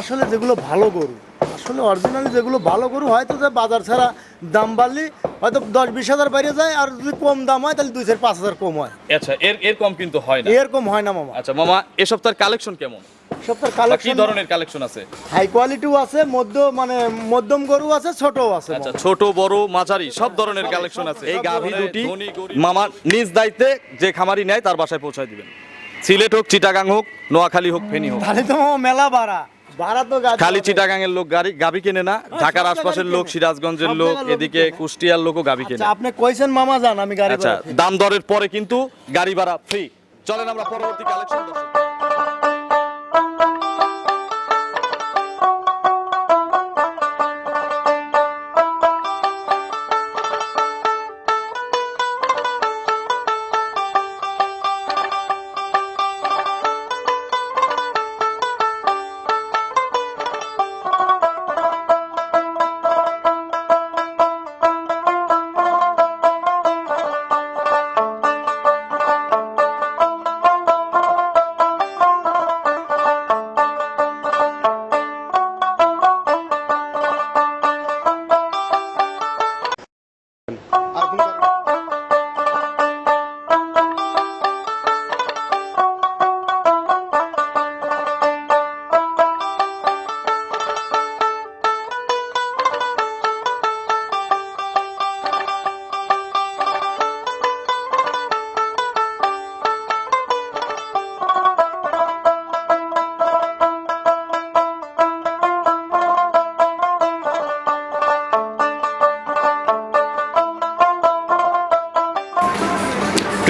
আসলে যেগুলো ভালো গরু আসলে অরিজিনালি যেগুলো ভালো গরু হয়তো যে বাজার ছাড়া দাম বাড়লে হয়তো দশ বিশ হাজার বাইরে যায় আর যদি কম দাম হয় তাহলে দুই চার পাঁচ হাজার কম হয়। আচ্ছা এর এর কম কিন্তু হয় না। এরকম হয় না মামা। আচ্ছা মামা এ সপ্তাহের কালেকশন কেমন? সপ্তাহের বা কি ধরনের কালেকশন আছে? হাই কোয়ালিটিও আছে মধ্য মানে মধ্যম গরু আছে ছোটও আছে আচ্ছা ছোট বড় মাঝারি সব ধরনের কালেকশন আছে। এই গাভী দুটি মামা নিজ দায়িত্বে যে খামারি নেয় তার বাসায় পৌঁছায় দিবেন। সিলেট হোক চিটাগাং হোক নোয়াখালী হোক ফেনী হোক। তাহলে তো মেলা গাড়ি খালি। চিটাগাং এর লোক গাড়ি গাবি কেনে না ঢাকার আশপাশের লোক সিরাজগঞ্জের লোক এদিকে কুষ্টিয়ার লোকও কেনে আচ্ছা আপনি কইছেন মামা যান আমি গাড়ি আচ্ছা দাম দরের পরে কিন্তু গাড়ি ভাড়া ফ্রি চলেন আমরা পরবর্তী কালেকশন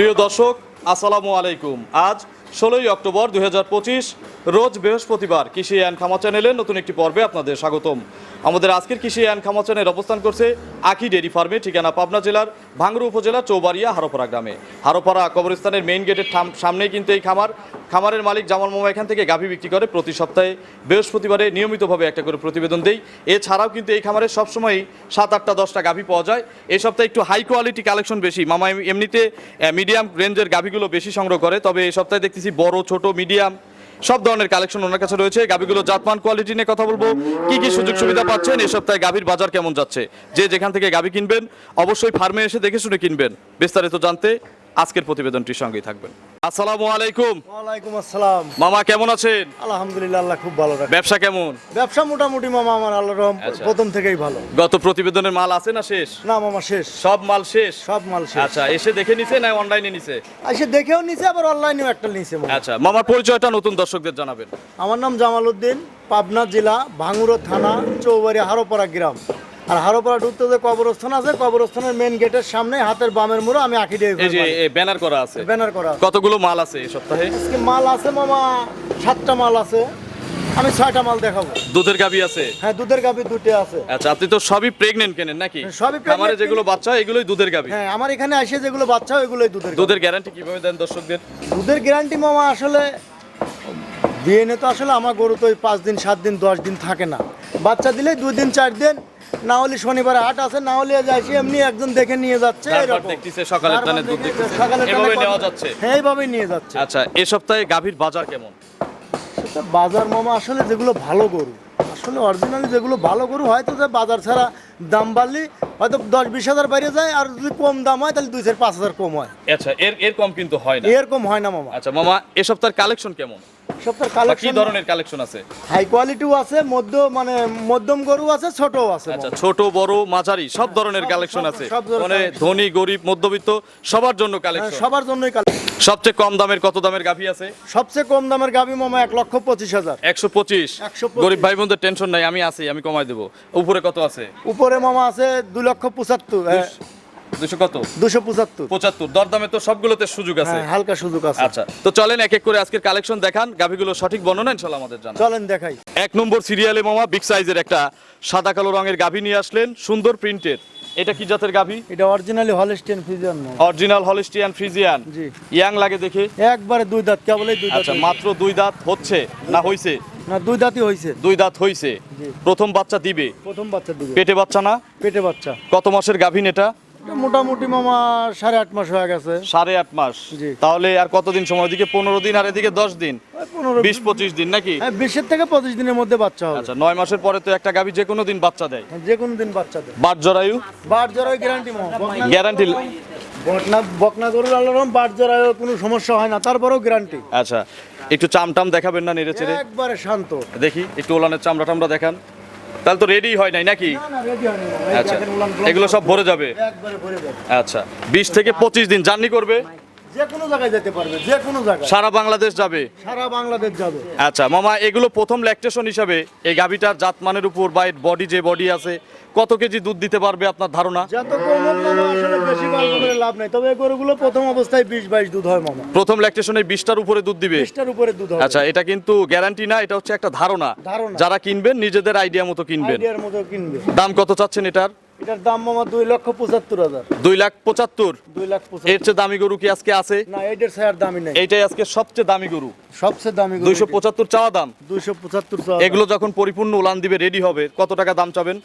প্রিয় দর্শক আসসালামু আলাইকুম। আজ ষোলোই অক্টোবর দু হাজার পঁচিশ রোজ বৃহস্পতিবার কৃষি অ্যান্ড খামা চ্যানেলের নতুন একটি পর্বে আপনাদের স্বাগতম। আমাদের আজকের কৃষি অ্যান্ড খামা চ্যানেল অবস্থান করছে আখি ডেরি ফার্মে, ঠিকানা পাবনা জেলার ভাঙ্গুর উপজেলা, চৌবাড়িয়া, হারোপাড়া গ্রামে। হারোপাড়া কবরস্থানের মেইন গেটের সামনেই কিন্তু এই খামার। খামারের মালিক জামাল মামা এখান থেকে গাভী বিক্রি করে প্রতি সপ্তাহে বৃহস্পতিবারে নিয়মিতভাবে একটা করে প্রতিবেদন দেই। এছাড়াও কিন্তু এই খামারে সবসময়ই সাত আটটা দশটা গাভী পাওয়া যায়। এই সপ্তাহে একটু হাই কোয়ালিটি কালেকশন বেশি। মামা এমনিতে মিডিয়াম রেঞ্জের গাভীগুলো বেশি সংগ্রহ করে। তবে এই সপ্তাহে দেখতেছি বড়, ছোট মিডিয়াম সব ধরনের কালেকশন ওনার কাছে রয়েছে। গাভীগুলো জাতমান কোয়ালিটি নিয়ে কথা বলব। কি কি সুযোগ সুবিধা পাচ্ছেন? এই সপ্তাহে গাভীর বাজার কেমন যাচ্ছে? যে যেখান থেকে গাভী কিনবেন, অবশ্যই ফার্মে এসে দেখে শুনে কিনবেন। বিস্তারিত জানতে আজকের প্রতিবেদনটির সঙ্গেই থাকবেন। আসসালামু আলাইকুম। ওয়ালাইকুম আসসালাম। মামা কেমন আছেন? আলহামদুলিল্লাহ আল্লাহ খুব ভালো রাখে। ব্যবসা কেমন? ব্যবসা মোটামুটি মামা আমার আচ্ছা। প্রথম থেকেই ভালো। গত প্রতিবেদনের মাল আছে না শেষ? না মামা শেষ। সব মাল শেষ? সব মাল শেষ। আচ্ছা এসে দেখে নিছে না অনলাইনে নিছে? এসে দেখেও নিছে আবার অনলাইনেও একটা নিছে। আচ্ছা মামার পরিচয়টা নতুন দর্শকদের জানাবেন। আমার নাম জামাল উদ্দিন পাবনা জেলা ভাঙ্গুরো থানা চৌবাড়ি হারোপাড়া গ্রাম। আর হারোপাড়া ঢুকতে যে কবরস্থান আছে কবরস্থানের মেন গেটের সামনে হাতের বামের মোড়ে আমি আঁকি দিয়ে এই যে ব্যানার করা আছে। ব্যানার করা। কতগুলো মাল আছে এই সপ্তাহে? আজকে মাল আছে মামা সাতটা মাল আছে। আমি ছয়টা মাল দেখাবো। দুধের গাবি আছে? হ্যাঁ দুধের গাভি দুটো আছে। আচ্ছা আপনি তো সবই প্রেগনেন্ট কেনেন নাকি? সবই খামারে যেগুলো বাচ্চা এগুলোই দুধের গাবি হ্যাঁ আমার এখানে আসে যেগুলো বাচ্চা ওইগুলোই দুধের দুধের গ্যারান্টি কীভাবে দেন দর্শকদের? দুধের গ্যারান্টি মামা আসলে বিএনএ তো আসলে আমার গরু তো ওই পাঁচ দিন সাত দিন দশ দিন থাকে না। বাচ্চা দিলে দুই দিন চার দিন না হলে শনিবারে হাট আছে না হলে যাইছি এমনি একজন দেখে নিয়ে যাচ্ছে দুধ নেওয়া হ্যাঁ এইভাবেই নিয়ে যাচ্ছে। আচ্ছা এই সপ্তাহে গাভীর বাজার কেমন? সেটা বাজার মামা আসলে যেগুলো ভালো গরু আসলে অরিজিনালি যেগুলো ভালো গরু হয়তো যে বাজার ছাড়া দাম বাড়লে হয়তো দশ বিশ হাজার বাইরে যায় আর যদি কম দাম হয় তাহলে দুই চার পাঁচ হাজার কম হয়। আচ্ছা এর এর কম কিন্তু হয় না। এরকম হয় না মামা। আচ্ছা মামা এ সপ্তাহের কালেকশন কেমন? সপ্তাহের বা কি ধরনের কালেকশন আছে? হাই কোয়ালিটিও আছে মধ্য মানে মধ্যম গরু আছে ছোটও আছে আচ্ছা ছোট বড় মাঝারি সব ধরনের কালেকশন আছে। মানে ধনী গরিব মধ্যবিত্ত সবার জন্য হ্যাঁ, কালেকশন সবার জন্যই কালেকশন সবচেয়ে কম দামের কত দামের গাভী আছে? সবচেয়ে কম দামের গাভী মামা এক লক্ষ পঁচিশ হাজার। একশো পঁচিশ। 125 গরিব ভাই বোনদের টেনশন নাই আমি আছি আমি কমাই দেবো। উপরে কত আছে? উপরে মামা আছে দুই লক্ষ পঁচাত্তর দুশো কত? দুশো পঁচাত্তর। পঁচাত্তর। দরদামে তো সবগুলোতে সুযোগ আছে। হ্যাঁ হালকা সুযোগ আছে। আচ্ছা তো চলেন এক এক করে আজকের কালেকশন দেখান। গাভীগুলো সঠিক বর্ণনা ইনশাল্লাহ আমাদের জানা চলেন দেখাই। এক নম্বর সিরিয়ালে মামা বিগ সাইজের একটা সাদা কালো রঙের গাভী নিয়ে আসলেন সুন্দর এটা কি জাতের গাভী? এটা অরিজিনালি হলিস্টিয়ান ফ্রিজিয়ান জি। ইয়াং লাগে দেখে? একবারে দুই দাঁত কেবলই দুই দাঁত আচ্ছা মাত্র দুই দাঁত হচ্ছে না হইছে? না দুই দাঁতই হয়েছে দুই দাঁত হইছে। প্রথম বাচ্চা দিবে? প্রথম বাচ্চা দিবে। পেটে বাচ্চা না? পেটে বাচ্চা। কত মাসের গাভীন এটা? মোটামুটি মামা সাড়ে আট মাস হয়ে গেছে। সাড়ে আট মাস। তাহলে আর কতদিন সময়? ওদিকে পনেরো দিন আর এদিকে দশ দিন? বিশ পঁচিশ দিন নাকি? হ্যাঁ বিশের থেকে পঁচিশ দিনের মধ্যে বাচ্চা হবে। আচ্ছা নয় মাসের পরে তো একটা গাভী যে কোনো দিন বাচ্চা দেয়। হ্যাঁ, যে কোনো দিন বাচ্চা দেয়। বাট জরায়ু? বাট জরায় গ্যারান্টি গ্যারান্টি বকনা বকনা গরুর আলোড়ন বাট জরায় কোনো সমস্যা হয় না তারপরেও গ্যারান্টি আচ্ছা একটু চামটাম দেখাবেন না নেড়ে চেড়ে? একবারে শান্ত। দেখি একটু ওলানের চামড়া টামড়া দেখান। তাহলে তো রেডি হয় নাই নাকি? আচ্ছা। এগুলো সব ভরে যাবে? আচ্ছা। বিশ থেকে পঁচিশ দিন জার্নি করবে? যে কোনো জায়গায় যেতে পারবে যে কোনো জায়গায়। সারা বাংলাদেশ যাবে? সারা বাংলাদেশ যাবে। আচ্ছা মামা এগুলো প্রথম ল্যাকটেশন হিসাবে এই গাভিটার জাতমানের উপর বা এর বডি যে বডি আছে কত কেজি দুধ দিতে পারবে আপনার ধারণা? যত কম হোক মামা আসলে বেশি গল্প করে লাভ নাই। তবে এই গরুগুলো প্রথম অবস্থায় দুধ হয় মামা। প্রথম ল্যাকটেশনে উপরে দুধ দিবে? বিশটার উপরে দুধ হবে। আচ্ছা এটা কিন্তু গ্যারান্টি না এটা হচ্ছে একটা ধারণা। ধারণা। যারা কিনবেন নিজেদের আইডিয়া মতো কিনবেন। আইডিয়ার মতো কিনবে দাম কত চাচ্ছেন এটার? এটার দাম মামা দুই লক্ষ পঁচাত্তর হাজার। দুই লাখ পঁচাত্তর? দুই লাখ এর চেয়ে দামি গরু কি আজকে আছে? না এটার ছায়ার দামই নেই। এইটাই আজকে সবচেয়ে দামি গরু। সবচেয়ে দামি দুইশো পঁচাত্তর চাওয়া দাম? দুইশো পঁচাত্তর এগুলো যখন পরিপূর্ণ উলান দিবে রেডি হবে কত টাকা দাম চাবেন?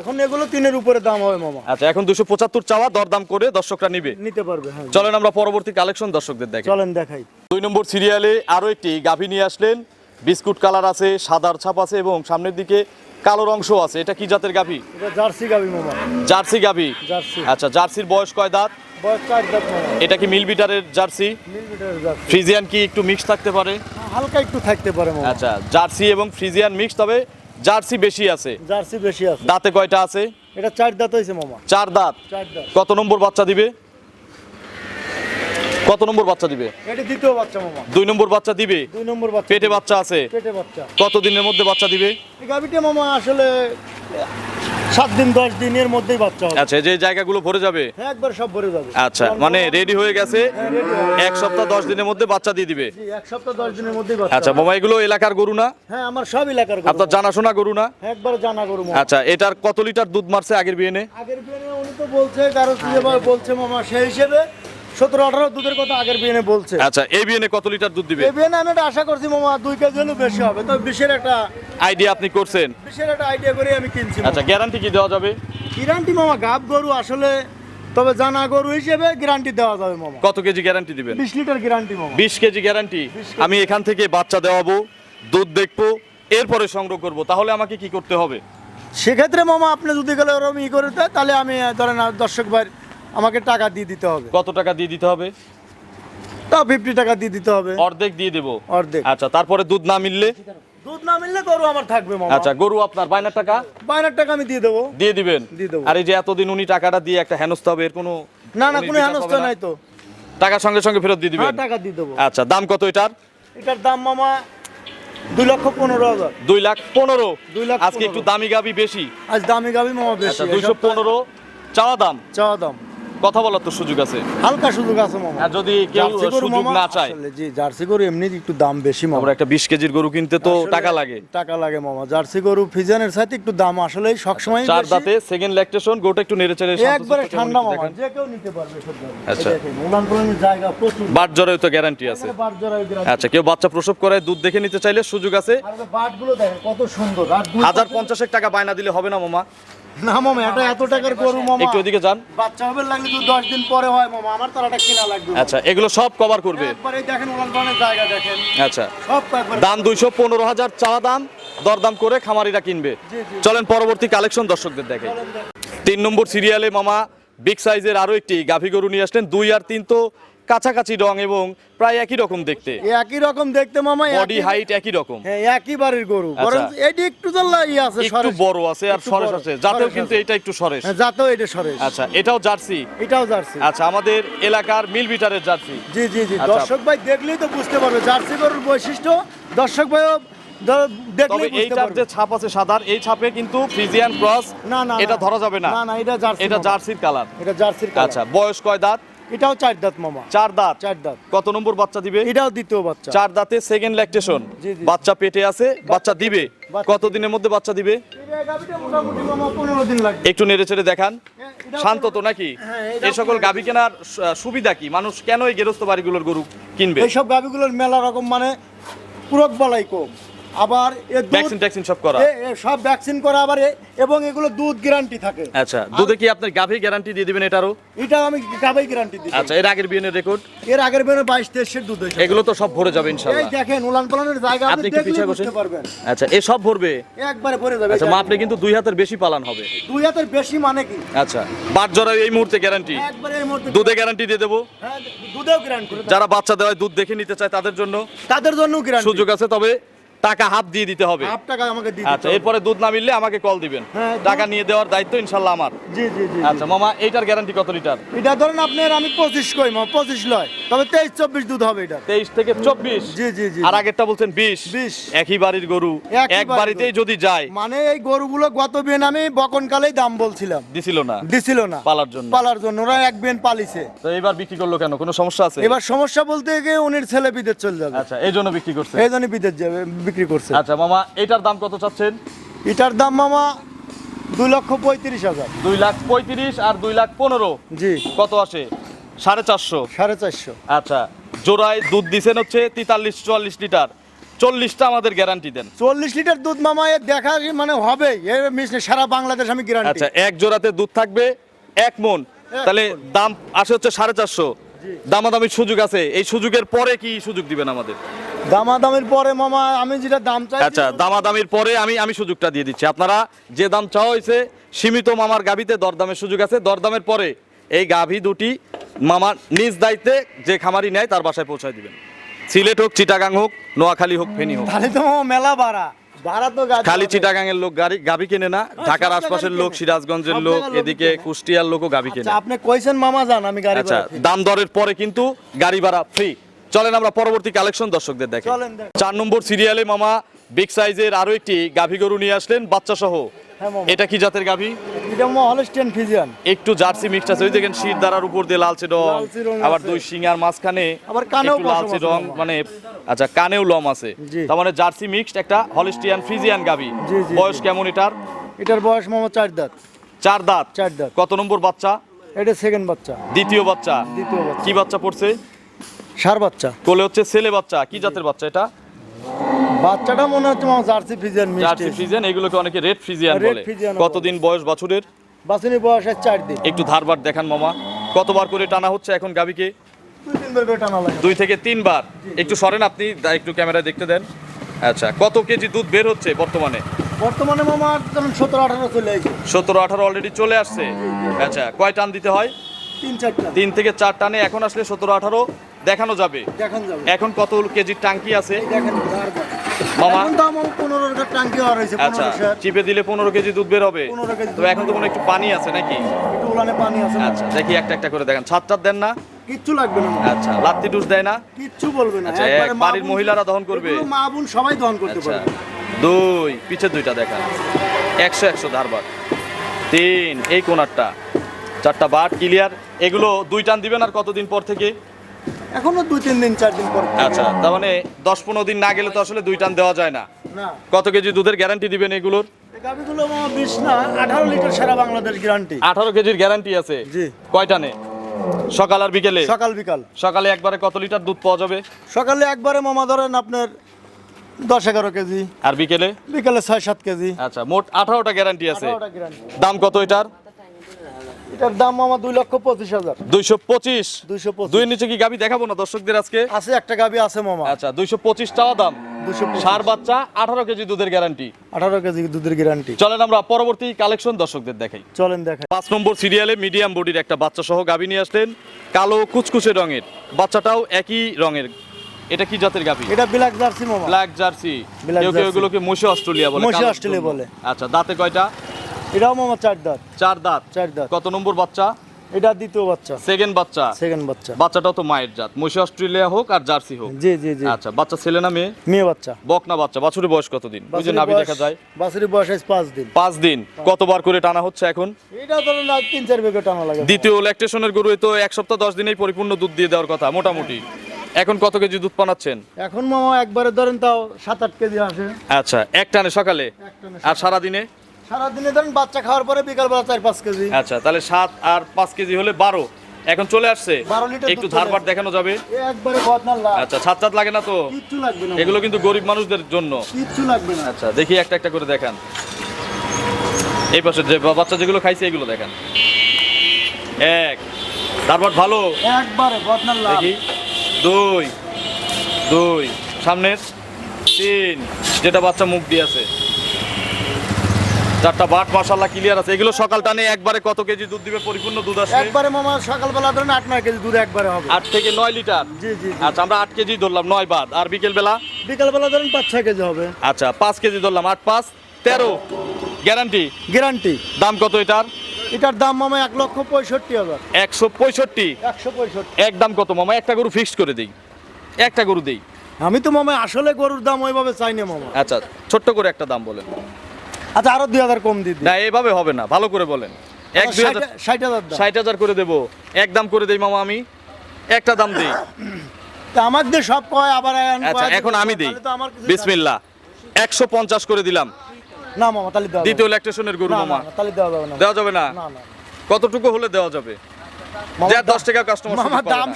এখন এগুলো তিনের উপরে দাম হবে মামা। আচ্ছা এখন দুশো পঁচাত্তর চাওয়া দরদাম করে দর্শকরা নিবে। নিতে পারবে হ্যাঁ। চলেন আমরা পরবর্তী কালেকশন দর্শকদের দেখি। চলেন দেখাই। দুই নম্বর সিরিয়ালে আরও একটি গাভী নিয়ে আসলেন। বিস্কুট কালার আছে সাদার ছাপ আছে এবং সামনের দিকে কালোর অংশ আছে এটা কি জাতের গাভী? জার্সি গাবি মামা। জার্সি গাভী? জার্সি। আচ্ছা জার্সির বয়স কয় দাঁত? বয়স চার দাঁত মামা। এটা কি মিল বিটারের জার্সি? মিলিমিটারের জার্সি। ফ্রিজিয়ান কি একটু মিক্স থাকতে পারে? হালকা একটু থাকতে পারে মামা। আচ্ছা জার্সি এবং ফ্রিজিয়ান মিক্স তবে জার্সি বেশি আছে। জার্সি বেশি আছে। দাঁতে কয়টা আছে? এটা চার দাঁত হয়েছে মামা। চার দাঁত। চার দাঁত। কত নম্বর বাচ্চা দিবে? কত নম্বর বাচ্চা দিবে? এটা দ্বিতীয় বাচ্চা মামা। দুই নম্বর বাচ্চা দিবে? দুই নম্বর বাচ্চা পেটে বাচ্চা আছে? পেটে বাচ্চা। কত দিনের মধ্যে বাচ্চা দিবে? এই গাভিটা মামা আসলে সাত দিন দশ দিনের মধ্যেই বাচ্চা হবে। আচ্ছা যে জায়গাগুলো ভরে যাবে? হ্যাঁ একবার সব ভরে যাবে। আচ্ছা মানে রেডি হয়ে গেছে হ্যাঁ, গেছে। এক সপ্তাহ দশ দিনের মধ্যে বাচ্চা দিয়ে দিবে? জি, এক সপ্তাহ দশ দিনের মধ্যেই বাচ্চা আচ্ছা। মামা এগুলো এলাকার গরু না? হ্যাঁ আমার সব এলাকার গরু। আপনার জানাশোনা গরু না? হ্যাঁ, একবার জানা গরু মামা। আচ্ছা এটার কত লিটার দুধ মারছে আগের বিয়েনে? আগের বিয়ে উনি তো বলছে কারও বলছে মামা সেই হিসেবে সতেরো আঠারো দুধের কথা আগের বিয়ে বলছে। আচ্ছা এই বিয়েনে কত লিটার দুধ দিবে এই বিয়ে আমি একটা আশা করছি মামা দুই কেজি হলেও বেশি হবে। তো বিশের একটা আইডিয়া আপনি করছেন? বিশের একটা আইডিয়া করে আমি কিনছি আচ্ছা গ্যারান্টি কি দেওয়া যাবে? গ্যারান্টি মামা গাব গরু আসলে তবে জানা গরু হিসেবে গ্যারান্টি দেওয়া যাবে মামা। কত কেজি গ্যারান্টি দিবেন? বিশ লিটার গ্যারান্টি মামা। বিশ কেজি গ্যারান্টি আমি এখান থেকে বাচ্চা দেওয়াবো দুধ দেখব এরপরে সংগ্রহ করব। তাহলে আমাকে কি করতে হবে? সেক্ষেত্রে মামা আপনি যদি গেলে ওরকম ই করে দেয় তাহলে আমি ধরেন দর্শক ভাই আমাকে টাকা দিয়ে দিতে হবে। কত টাকা দিয়ে দিতে হবে? তা ফিফটি টাকা দিয়ে দিতে হবে। অর্ধেক দিয়ে দেবো। অর্ধেক। আচ্ছা তারপরে দুধ না মিললে? দুধ না মিললে গরু আমার থাকবে মামা। আচ্ছা গরু আপনার বাইনার টাকা? বাইরের টাকা আমি দিয়ে দেবো। দিয়ে দিবেন? দিয়ে দেবো। আর এই যে এতদিন উনি টাকাটা দিয়ে একটা হেনস্থা হবে এর কোনো না না কোনো হেনস্থা নাই তো। টাকার সঙ্গে সঙ্গে ফেরত দিয়ে হ্যাঁ দিবেন টাকা দিয়ে দেবো। আচ্ছা দাম কত এটার? এটার দাম মামা দুই লক্ষ পনেরো হাজার। দুই লাখ পনেরো। দুই লাখ আজকে একটু দামি গাবি বেশি। আজ দামি গাবি মামা বেশি। আচ্ছা দুইশো পনেরো। চাওয়া দাম? চাওয়া দাম। কথা বলার তো সুযোগ আছে। হালকা সুযোগ আছে মামা। আর যদি কেউ সুযোগ না চায়। আসলে জি জার্সি গরু এমনি একটু দাম বেশি মামা। আমরা একটা বিশ কেজির গরু কিনতে তো টাকা লাগে। টাকা লাগে মামা। জার্সি গরু ফিজানের সাথে একটু দাম আসলে সবসময় চার দাঁতে সেকেন্ড ল্যাকটেশন গোটা একটু নেড়ে চেড়ে একবারে ঠান্ডা মামা যে কেউ নিতে পারবে সব আচ্ছা। দেখেন, উলান জায়গা প্রচুর। বাট জ্বরেও তো গ্যারান্টি আছে। বাট জড়াই গ্রাম। আচ্ছা কেউ বাচ্চা প্রসব করে দুধ দেখে নিতে চাইলে সুযোগ আছে। আর ওই বাটগুলো দেখেন কত সুন্দর। আর দুই হাজার পাশে- পঞ্চাশেক টাকা বায়না দিলে হবে না মামা। না মামা এটা এত টাকার গরু মামা। একটু ওদিকে যান। বাচ্চা হবে লাগলে তো দশ দিন পরে হয় মামা। আমার তো এটা কিনা লাগবে। আচ্ছা এগুলো সব কভার করবে। একবারে দেখেন উলান পালানের জায়গা দেখেন। আচ্ছা। সব দাম দুইশো পনেরো হাজার চাওয়া দাম দরদাম করে খামারিরা কিনবে। চলেন পরবর্তী কালেকশন দর্শকদের দেখে তিন নম্বর সিরিয়ালে মামা বিগ সাইজের আরও একটি গাভী গরু নিয়ে আসলেন দুই আর তিন তো কাছাকাছি রং এবং প্রায় একই রকম দেখতে। একই রকম দেখতে মামা বডি হাইট একই রকম। হ্যাঁ একই বাড়ির গরু। আচ্ছা। বরং এটি একটু ইয়ে আছে একটু বড় আছে আর সরেস আছে। সরেস কিন্তু এটা একটু সরেস হ্যাঁ যাতেও এটা সরেস আচ্ছা এটাও জার্সি? এটাও জার্সি। আচ্ছা আমাদের এলাকার মিল বিটারের জার্সি। জি জি জি। আচ্ছা। দর্শক ভাই দেখলেই তো বুঝতে পারবে জার্সি গরুর বৈশিষ্ট্য। দর্শক ভাইও দ- তবে দেখলেই এইটার যে ছাপ আছে সাদার এই ছাপে কিন্তু ফ্রিজিয়ান ক্রস না না এটা ধরা যাবে না। না না এটা জার্সি এটা জার্সির কালার। এটা জার্সির। আচ্ছা বয়স কয় দাঁত? এটাও চার দাঁত মামা। চার দাঁত? চার দাঁত। কত নম্বর বাচ্চা দিবে? এটাও দ্বিতীয় বাচ্চা। চার দাঁতে সেকেন্ড ল্যাকটেশন। বাচ্চা পেটে আছে বাচ্চা দিবে। বাচ্চা কত দিনের মধ্যে বাচ্চা দিবে? একটু নেড়ে চেড়ে দেখান। শান্ত তো নাকি? এই সকল গাভী কেনার সুবিধা কি? মানুষ কেন এই গেরস্ত বাড়িগুলোর গরু কিনবে? এইসব গাভীগুলোর মেলা রকম মানে পুরক বালাই কম। আবার ভ্যাকসিন ট্যাকসিন সব করা। সব ভ্যাকসিন করা আবার এবং এগুলো দুধ গ্যারান্টি থাকে। আচ্ছা দুধে কি আপনার গাভী গ্যারান্টি দিয়ে দিবেন এটারও? এটা আমি গাবাই গ্যারান্টি দিই আচ্ছা এর আগের বিয়ের রেকর্ড এর আগের বেরো বাইশ তেইশের দুধ হয়েছে। এগুলো তো সব ভরে যাবে এই দেখেন উলান পালানের জায়গা আপনি একটু পারবেন। আচ্ছা এ সব ভরবে? একবারে পরে যাবে। আচ্ছা মা আপনি কিন্তু দুই হাতের বেশি পালান হবে। দুই হাতের বেশি মানে কি? আচ্ছা বাট জরা এই মুহূর্তে গ্যারান্টি একবারে এই মুহূর্তে দুধে গ্যারান্টি দিয়ে দেবো। হ্যাঁ দুধেও গ্যারান্টি যারা বাচ্চা দেওয়ায় দুধ দেখে নিতে চায় তাদের জন্য তাদের জন্য গ্যারান্টি সুযোগ আছে তবে টাকা হাফ দিয়ে দিতে হবে। হাফ টাকা আমাকে দিতে আচ্ছা এরপরে দুধ না মিললে আমাকে কল দিবেন। হ্যাঁ, টাকা নিয়ে দেওয়ার দায়িত্ব ইনশাল্লাহ আমার। জি জি জি আচ্ছা মামা এইটার গ্যারান্টি কত লিটার? এটা ধরেন আপনার আমি পঁচিশ কই মা পঁচিশ লয়। তবে তেইশ চব্বিশ দুধ হবে এটা তেইশ থেকে চব্বিশ? জি জি জি আর আগেরটা বলছেন বিশ। 20 একই বাড়ির গরু। এক বাড়িতেই যদি যায়। মানে এই গরুগুলো গত বিয়ে আমি বকনকালেই দাম বলছিলাম। দিছিল না। দিছিল না। পালার জন্য। পালার জন্য ওরা এক বেন পালিছে। তো এবার বিক্রি করল কেন? কোনো সমস্যা আছে? এবার সমস্যা বলতে গিয়ে উনির ছেলে বিদেশ চলে যাবে। আচ্ছা এই জন্য বিক্রি করছে। এই জন্য বিদেশ যাবে। বিক্রি করছে। আচ্ছা মামা এটার দাম কত চাচ্ছেন? এটার দাম মামা দুই লক্ষ পঁয়ত্রিশ হাজার। দুই লাখ পঁয়ত্রিশ আর দুই লাখ পনেরো। জি। কত আসে? সাড়ে চারশো। সাড়ে চারশো। আচ্ছা জোড়ায় দুধ দিছেন হচ্ছে তেতাল্লিশ চুয়াল্লিশ লিটার। চল্লিশটা আমাদের গ্যারান্টি দেন। চল্লিশ লিটার দুধ মামা এর দেখা মানে হবে। সারা বাংলাদেশ আমি গ্যারান্টি আচ্ছা এক জোড়াতে দুধ থাকবে এক মন। তাহলে দাম আসে হচ্ছে সাড়ে চারশো। দামাদামি সুযোগ আছে। এই সুযোগের পরে কি সুযোগ দিবেন আমাদের? দামাদামির পরে মামা আমি যেটা দাম চাই আচ্ছা দামাদামির পরে আমি আমি সুযোগটা দিয়ে দিচ্ছি। আপনারা যে দাম চাওয়া হয়েছে সীমিত মামার গাভিতে দরদামের সুযোগ আছে। দরদামের পরে এই গাভী দুটি মামার নিজ দায়িত্বে যে খামারি নেয় তার বাসায় পৌঁছায় দিবেন। সিলেট হোক চিটাগাং হোক নোয়াখালী হোক ফেনী হোক। তাহলে তো মেলা ভাড়া। খালি। চিটাগাং এর লোক গাড়ি গাভী কেনে না ঢাকার আশপাশের লোক সিরাজগঞ্জের লোক এদিকে কুষ্টিয়ার লোকও গাভী কেনে। আচ্ছা আপনি কইছেন মামা যান আমি গাড়ি আচ্ছা দাম দরের পরে কিন্তু গাড়ি ভাড়া ফ্রি চলেন আমরা পরবর্তী কালেকশন দর্শকদের দেখে। চার নম্বর সিরিয়ালে মামা বিগ সাইজের আরও একটি গাভী গরু নিয়ে আসলেন বাচ্চা সহ হ্যাঁ এটা কি জাতের গাভী? এটা হলস্টেন ফিজিয়ান একটু জার্সি মিক্সড আছে ওই দেখেন শির দ্বারার উপর দিয়ে লালচে রং। আবার। দুই শিঙার মাঝখানে আবার কানেও লালচে রং মানে আচ্ছা কানেও লম আছে। তার মানে জার্সি মিক্সড একটা হলিস্টিয়ান ফিজিয়ান গাভী। বয়স কেমন এটার? এটার বয়স মামা চার দাঁত। চার দাঁত। চার দাঁত। কত নম্বর বাচ্চা? এটা সেকেন্ড বাচ্চা। দ্বিতীয় বাচ্চা। দ্বিতীয় বাচ্চা। কি বাচ্চা পড়ছে? সার বাচ্চা। কোলে হচ্ছে ছেলে বাচ্চা কি জাতের বাচ্চা এটা? বাচ্চাটা মনে হচ্ছে মামা জার্সি ফিজিয়ান জার্সি ফ্রিজিয়ান এগুলোকে অনেকে রেড ফ্রিজিয়ান বলে। কতদিন বয়স বছরের? বাসুনি বয়স আছে চার দিন। একটু ধারবার দেখান মামা। কতবার করে টানা হচ্ছে এখন গাবিকে দুই থেকে তিনবার। একটু সরেন আপনি একটু ক্যামেরায় দেখতে দেন। আচ্ছা কত কেজি দুধ বের হচ্ছে বর্তমানে? বর্তমানে মামা যেমন সতেরো আঠারো চলে আসছে। সতেরো আঠারো অলরেডি চলে আসছে। আচ্ছা কয় টান দিতে হয়? তিন চারটা তিন থেকে চার টানে এখন আসলে সতেরো আঠারো। দেখানো যাবে। এখন কত কেজির টাঙ্কি আছে। মামা। টাঙ্কি আচ্ছা চিপে দিলে পনেরো কেজি দুধ বের হবে। তো এখন তো কোনো একটু পানি আছে নাকি? পানি আছে। আচ্ছা দেখি একটা একটা করে দেখেন। ছাদ দেন না? কিচ্ছু লাগবে না আচ্ছা লাত্তি ডুস দেয় না? কিচ্ছু বলবে না। আচ্ছা, বাড়ির মহিলারা দহন করবে? এগুলো মা বোন সবাই দহন করতে আচ্ছা পারবে। দুই পিছের দুইটা দেখান। একশো একশো ধারবার তিন এই কোনারটা। চারটা বাট ক্লিয়ার। এগুলো দুই টান দিবেন আর কতদিন পর থেকে? এখনও দুই তিন দিন চার দিন পর আচ্ছা তার মানে দশ পনেরো দিন না গেলে তো আসলে দুই টান দেওয়া যায় না। কত কেজি দুধের গ্যারান্টি দিবেন এগুলোর? গাভিগুলো বিশ না আঠারো লিটার সারা বাংলাদেশ গ্যারান্টি আঠারো কেজির গ্যারান্টি আছে? জি। কয় টানে? সকাল আর বিকেলে? সকাল বিকাল। সকালে একবারে কত লিটার দুধ পাওয়া যাবে? সকালে একবারে মামা ধরেন আপনার দশ এগারো কেজি। আর বিকেলে? বিকালে ছয় সাত কেজি। আচ্ছা মোট আঠারোটা গ্যারান্টি আছে। দাম কত এটার? এটার দাম মামা দুই লক্ষ পঁচিশ হাজার। দুইশো পঁচিশ? দুইশো দুই নিচে কি গাবি দেখাবো না দর্শকদের আজকে? আছে একটা গাভি আছে মামা। আচ্ছা দুইশো পঁচিশ টাকা দাম। সার বাচ্চা আঠারো কেজি দুধের গ্যারান্টি আঠারো কেজি দুধের গ্যারান্টি চলেন আমরা পরবর্তী কালেকশন দর্শকদের দেখাই। চলেন দেখাই। পাঁচ নম্বর সিরিয়ালে মিডিয়াম বডির একটা বাচ্চা সহ গাবি নিয়ে আসলেন। কালো কুচকুচে রঙের। বাচ্চাটাও একই রঙের। এটা কি জাতের গাবি? এটা বিলাক জার্সি মামা। Black jersey. কেউ কেউ এগুলোকে মশি অস্ট্রেলিয়া বলে মশি অস্ট্রেলিয়া বলে। আচ্ছা দাঁতে কয়টা? এটাও মামা চার দাঁত। চার দাঁত। চার দাঁত। কত নম্বর বাচ্চা? এটা দ্বিতীয় বাচ্চা। সেকেন্ড বাচ্চা। সেকেন্ড বাচ্চা। বাচ্চাটাও তো মায়ের জাত। মশি অস্ট্রেলিয়া হোক আর জার্সি হোক। জি জি জি। আচ্ছা বাচ্চা ছেলে না মেয়ে? মেয়ে বাচ্চা। বক না বাচ্চা। বাছুরের বয়স কত দিন ওই যে নাভি দেখা যায়। বাছুরি বয়স আছে পাঁচ দিন। পাঁচ দিন। কতবার করে টানা হচ্ছে এখন? এটা ধরুন আর তিন চার বেগে টানা লাগে। দ্বিতীয় ল্যাকটেশনের গরু তো এক সপ্তাহ দশ দিনেই পরিপূর্ণ দুধ দিয়ে দেওয়ার কথা মোটামুটি। এখন কত কেজি দুধ পানাচ্ছেন? এখন মামা একবারে ধরেন তাও সাত আট কেজি আসে। আচ্ছা এক টানে সকালে? এক টানে আর সারা দিনে সারাদিনে ধরেন বাচ্চা খাওয়ার পরে বিকাল বেলা চার পাঁচ কেজি। আচ্ছা তাহলে সাত আর পাঁচ কেজি হলে বারো। এখন চলে আসছে। একটু ধারবার দেখানো যাবে। আচ্ছা ছাদ ছাদ লাগে না তো? এগুলো কিন্তু গরিব মানুষদের জন্য। লাগবে না। আচ্ছা দেখি একটা একটা করে দেখান। এই পাশে যে বাচ্চা যেগুলো খাইছে এগুলো দেখান। এক। তারপর ভালো? একবারে দেখি। দুই। দুই। সামনের। তিন। যেটা বাচ্চা মুখ দিয়ে আছে। চারটা বাট মাসাল্লাহ ক্লিয়ার আছে। এগুলো সকাল টানে একবারে কত কেজি দুধ দিবে? পরিপূর্ণ দুধ আসবে? একবারে মামা সকালবেলা ধরেন আট নয় কেজি দুধ একবারে হবে। আট থেকে নয় লিটার? জি জি। আচ্ছা আমরা আট কেজি ধরলাম নয় বাদ আর বিকেল বেলা বিকালবেলা ধরেন পাঁচ ছয় কেজি হবে। আচ্ছা পাঁচ কেজি ধরলাম আট পাঁচ তেরো। গ্যারান্টি গ্যারান্টি দাম কত এটার? এটার দাম মামা এক লক্ষ পঁয়ষট্টি হাজার। একশো পঁয়ষট্টি? একশো পঁয়ষট্টি। এক দাম কত মামা? একটা গরু ফিক্সড করে দিই। একটা গরু দিই। আমি তো মামা আসলে গরুর দাম ওইভাবে চাই না মামা। আচ্ছা ছোট্ট করে একটা দাম বলেন। আচ্ছা আরও দুই হাজার কম দিদি দিই না এভাবে হবে না ভালো করে বলেন। এক দুই হাজার ষাট- হাজার ষাট হাজার করে দেবো। এক দাম করে দেই মামা আমি। একটা দাম দিই। তা আমার দিয়ে সব কয় আবার আচ্ছা এখন আমি দিই। বিসমিল্লাহ। একশো পঞ্চাশ করে দিলাম। না মামা তাহলে দ্বিতীয় ল্যাকটেশনের গরু মামা। তাহলে দেওয়া যাবে না। দেওয়া যাবে না। কতটুকু হলে দেওয়া যাবে? যে আর দশ টাকা কাস্টমার মামা দাম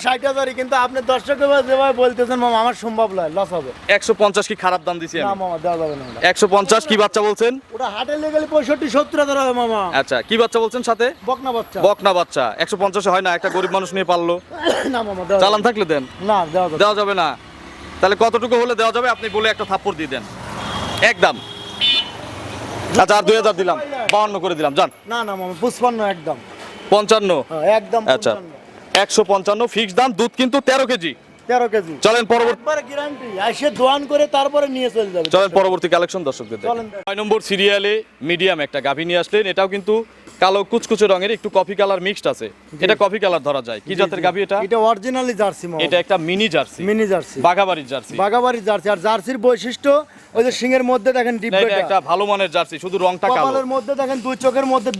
কিন্তু আপনি দর্শকের যেভাবে বলতেছেন মামা আমার সম্ভব নয় লস হবে। একশো পঞ্চাশ কি খারাপ দাম দিছি না মামা দেওয়া যাবে না ওটা। একশো পঞ্চাশ কি বাচ্চা বলছেন? ওটা হাটে লেগে গেলে পঁয়ষট্টি সত্তর হবে মামা। আচ্ছা কি বাচ্চা বলছেন সাথে? বকনা বাচ্চা। বকনা বাচ্চা। একশো পঞ্চাশে হয় না একটা গরিব মানুষ নিয়ে পারল না মামা দেওয়া চালান থাকলে দেন। না। না দেওয়া যাবে দেওয়া যাবে না। তাহলে কতটুকু হলে দেওয়া যাবে? আপনি বলে একটা থাপ্পড় দিয়ে দেন। একদম আচ্ছা আর দুই হাজার দিলাম। বাউন্ন করে দিলাম। যান। না না মামা পুষ্পান্ন একদম পঞ্চান্ন। হ্যাঁ, একদম আচ্ছা একশো পঞ্চান্ন ফিক্স দাম দুধ কিন্তু তেরো কেজি। তেরো কেজি। চলেন পরবর্তী গ্যারান্টি এসে দোয়ান করে তারপরে নিয়ে চলে যাবে। চলেন পরবর্তী কালেকশন দর্শকদের ছয় নম্বর সিরিয়ালে মিডিয়াম একটা গাভী নিয়ে আসলেন। এটাও কিন্তু কালো কুচকুচে রঙের একটু কফি কালার মিক্সড আছে। এটা কফি কালার ধরা যায়। কি জাতের গাভী এটা? এটা অরিজিনালি জার্সি এটা একটা mini jersey. Mini jersey. বাঘাবাড়ির jersey. বাগাবাড়ি জার্সি। আর জার্সির বৈশিষ্ট্য ওই যে সিংহের মধ্যে দেখেন এটা একটা ভালো মানের জার্সি শুধু রংটা কালো। কপালের মধ্যে দেখেন দুই চোখের মধ্যে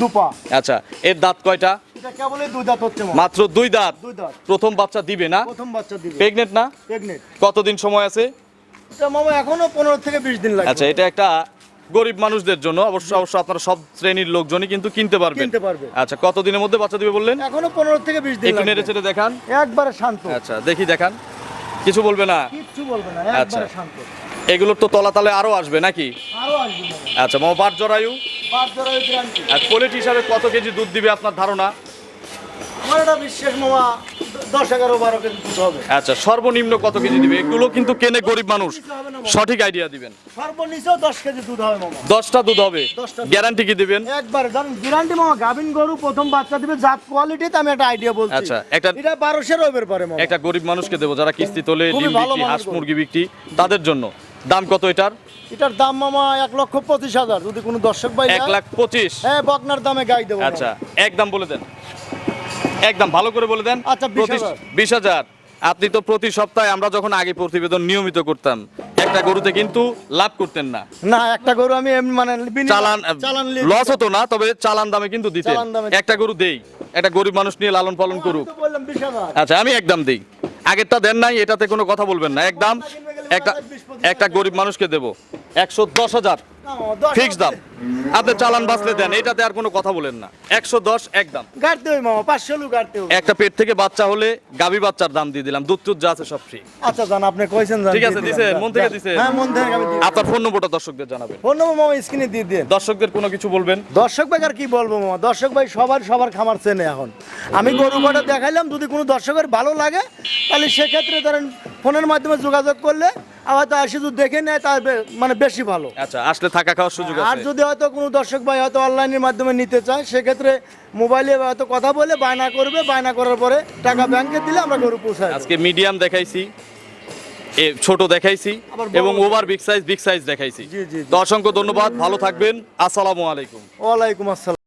দুপা। আচ্ছা এর দাঁত কয়টা? এটা কেবলই দুই দাঁত হচ্ছে মাত্র দুই দাঁত? দুই দাঁত। প্রথম বাচ্চা দিবে না? প্রথম বাচ্চা দিবে। প্রেগনেন্ট না? প্রেগনেন্ট কতদিন সময় আছে? এটা মামা এখনও পনেরো থেকে বিশ দিন লাগবে। আচ্ছা এটা একটা গরিব মানুষদের জন্য অবশ্য অবশ্য আপনারা সব শ্রেণির লোকজনই কিন্তু কিনতে পারবেন। কিনতে পারবে। আচ্ছা কতদিনের মধ্যে বাচ্চা দিবে বললেন? এখনও পনেরো থেকে বিশ দিন একটু নেড়ে চেড়ে দেখান। একবারে শান্ত। আচ্ছা দেখি দেখান। কিছু বলবে না? কিচ্ছু বলবে না আচ্ছা। একবারে শান্ত। এগুলোর তো তলাতালে আরও আসবে নাকি? আরও আসবে। আচ্ছা মামা পাট জরায়ু পাঁচ ধরে গ্যারান্টি আর কোয়ালিটি হিসাবে কত কেজি দুধ দিবে আপনার ধারণা? আমার এটা বিশ্বাস মামা দশ এগারো বারো কেজি দুধ হবে। আচ্ছা সর্বনিম্ন কত কেজি দিবে? এগুলো কিন্তু কেনে গরিব মানুষ। সঠিক আইডিয়া দিবেন। সর্বনিচেও দশ কেজি দুধ হবে মামা। দশটা দুধ হবে। গ্যারান্টি কি দিবেন? একবারে জানেন গ্যারান্টি মামা গাভিন গরু প্রথম বাচ্চা দিবে জাত কোয়ালিটিতে আমি একটা আইডিয়া বলছি। আচ্ছা, একটা- এটা বারোশের পারে মামা। একটা গরিব মানুষকে দেবো যারা কিস্তি তোলে ডিম ভালো বিক্রি হাঁস মুরগি বিক্রি তাদের জন্য। দাম কত এটার? এটার দাম মামা এক লক্ষ পঁচিশ হাজার। যদি কোনো দর্শক ভাই এক লাখ পঁচিশ। হ্যাঁ বকনার দামে গাই দেবো। আচ্ছা একদম বলে দেন। একদম ভালো করে বলে দেন। আচ্ছা, বিশ হাজার। আপনি তো প্রতি সপ্তাহে আমরা যখন আগে প্রতিবেদন নিয়মিত করতাম একটা গরুতে কিন্তু লাভ করতেন না। না একটা গরু আমি মানে চালান চালান লস হতো না তবে চালান দামে কিন্তু দামে একটা গরু দেই একটা গরিব মানুষ নিয়ে লালন পালন করুক। আচ্ছা আমি একদম দিই। আগেরটা দেন নাই এটাতে কোনো কথা বলবেন না। একদম একটা একটা গরিব মানুষকে দেবো। একশো দশ হাজার। ফিক্স দাম। আপনি চালান বাঁচলে দেন এটাতে আর কোনো কথা বলেন না। একশো দশ একদম গাড়তে হবে মামা পাঁচশো লু গাড়তে হবে একটা পেট থেকে বাচ্চা হলে গাভী বাচ্চার দাম দিয়ে দিলাম। দুধ টুধ যা আছে সব ফ্রি আচ্ছা জান আপনি কইছেন জান ঠিক আছে, যান, মন থেকে। দিছেন। হ্যাঁ মন থেকে আমি আপনার ফোন নম্বরটা দর্শকদের জানাবেন। ফোন নম্বর মামা স্ক্রিনে দিয়ে দিন। দর্শকদের কোনো কিছু বলবেন? দর্শক ভাই আর কি বলব মামা? দর্শক ভাই সবার সবার খামার চেনে এখন। আমি গরু কটা দেখাইলাম যদি কোনো দর্শকের ভালো লাগে তাহলে সেক্ষেত্রে ধরেন ফোনের মাধ্যমে যোগাযোগ করলে আবার তা এসে যদি দেখে নেয় তার মানে বেশি ভালো। আচ্ছা আসলে থাকা খাওয়ার সুযোগ আর যদি হয়তো কোনো দর্শক ভাই হয়তো অনলাইনের মাধ্যমে নিতে চায় সেক্ষেত্রে মোবাইলে হয়তো কথা বলে বায়না করবে। বায়না করার পরে টাকা ব্যাংকে দিলে আমরা গরু পৌঁছাই আজকে মিডিয়াম দেখাইছি এ ছোট দেখাইছি এবং over big size big size দেখাইছি। জি, জি, জি। তো অসংখ্য ধন্যবাদ ভালো থাকবেন। আসসালামু আলাইকুম। ওয়ালাইকুম আসসালাম।